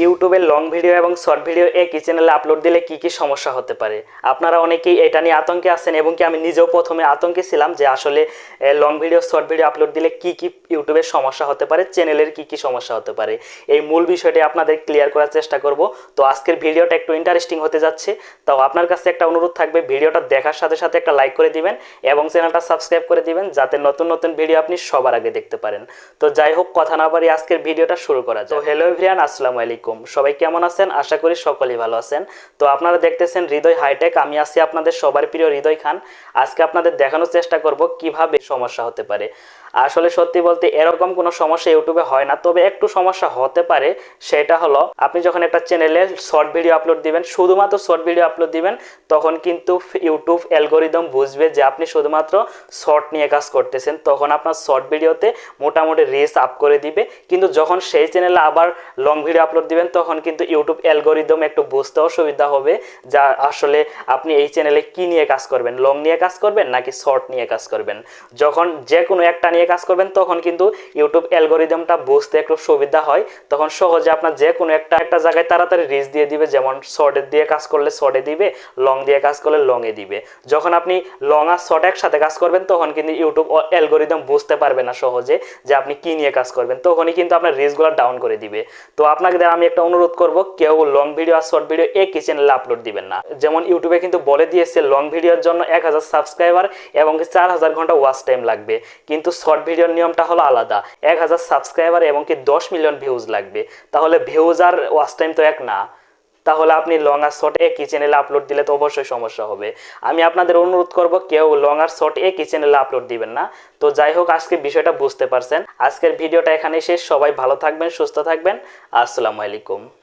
ইউটিউবে long video এবং short video একই চ্যানেলে আপলোড দিলে কি কি সমস্যা হতে পারে? আপনারা অনেকেই এটা নিয়ে আতঙ্কে আছেন এবং কি আমি নিজেও প্রথমে আতঙ্কে ছিলাম যে আসলে long video short video upload দিলে কি কি ইউটিউবের সমস্যা হতে পারে চ্যানেলের কি কি সমস্যা হতে পারে? এই মূল বিষয়টি আপনাদের ক্লিয়ার করার চেষ্টা করব। তো আজকের ভিডিওটা একটু ইন্টারেস্টিং হতে যাচ্ছে। তাও আপনার কাছে একটা অনুরোধ থাকবে, ভিডিওটা দেখার সাথে সাথে একটা লাইক করে দিবেন এবং চ্যানেলটা সাবস্ক্রাইব করে দিবেন, যাতে নতুন নতুন ভিডিও আপনি সবার আগে দেখতে পারেন। তো যাই হোক, কথা না পারি আজকের ভিডিওটা শুরু করা যায় তো হ্যালো এভরিয়ান আসসালামু আলাইকুম। সবাই কেমন আছেন? আশা করি সকলেই ভালো আছেন। তো আপনারা দেখতেছেন হৃদয় হাইটেক, আমি আছি আপনাদের সবার প্রিয় হৃদয় খান। আজকে আপনাদের দেখানোর চেষ্টা করব কীভাবে সমস্যা হতে পারে। আসলে সত্যি বলতে এরকম কোনো সমস্যা ইউটিউবে হয় না, তবে একটু সমস্যা হতে পারে। সেটা হলো, আপনি যখন একটা চ্যানেলে শর্ট ভিডিও আপলোড দিবেন, শুধুমাত্র শর্ট ভিডিও আপলোড দিবেন, তখন কিন্তু ইউটিউব অ্যালগোরিদম বুঝবে যে আপনি শুধুমাত্র শর্ট নিয়ে কাজ করতেছেন। তখন আপনার শর্ট ভিডিওতে মোটামুটি রিচ আপ করে দিবে। কিন্তু যখন সেই চ্যানেলে আবার লং ভিডিও আপলোড দিবেন, তখন কিন্তু ইউটিউব অ্যালগোরিদম একটু বুঝতে অসুবিধা হবে যা আসলে আপনি এই চ্যানেলে কি নিয়ে কাজ করবেন লং নিয়ে কাজ করবেন নাকি শর্ট নিয়ে কাজ করবেন। যখন যে কোনো একটা নিয়ে কাজ করবেন, তখন কিন্তু ইউটিউব অ্যালগোরিদমটা বুঝতে একটু সুবিধা হয়। তখন সহজে আপনার যে কোনো একটা একটা জায়গায় তাড়াতাড়ি রিচ দিয়ে দিবে, যেমন শর্টের দিয়ে কাজ করলে শর্টে দিবে লং দিয়ে কাজ করলে লংয়ে দিবে। যখন আপনি লং আর শর্ট একসাথে কাজ করবেন, তখন কিন্তু ইউটিউব অ্যালগোরিদম বুঝতে পারবে না সহজে যে আপনি কি নিয়ে কাজ করবেন, তখনই কিন্তু আপনার রিচগুলো ডাউন করে দিবে। তো আপনাকে আমি একটা অনুরোধ করব, কেউ লং ভিডিও আর শর্ট ভিডিও একই চ্যানেলে আপলোড দিবেন না। যেমন ইউটিউবে কিন্তু বলে দিয়েছে লং ভিডিওর জন্য এক হাজার সাবস্ক্রাইবার এবং চার হাজার ঘণ্টা ওয়াচ টাইম লাগবে। কিন্তু শর্ট ভিডিওর নিয়মটা হলো আলাদা। এক হাজার সাবস্ক্রাইবার এবং কি দশ মিলিয়ন ভিউজ লাগবে। তাহলে ভিউজ আর ওয়াচ টাইম তো এক না। তাহলে আপনি লং আর শর্ট একই চ্যানেলে আপলোড দিলে তো অবশ্যই সমস্যা হবে। আমি আপনাদের অনুরোধ করব, কেউ লং আর শর্ট একই চ্যানেলে আপলোড দিবেন না। তো যাই হোক, আজকে বিষয়টা বুঝতে পারছেন। আজকের ভিডিওটা এখানে শেষ। সবাই ভালো থাকবেন, সুস্থ থাকবেন। আসসালামু আলাইকুম।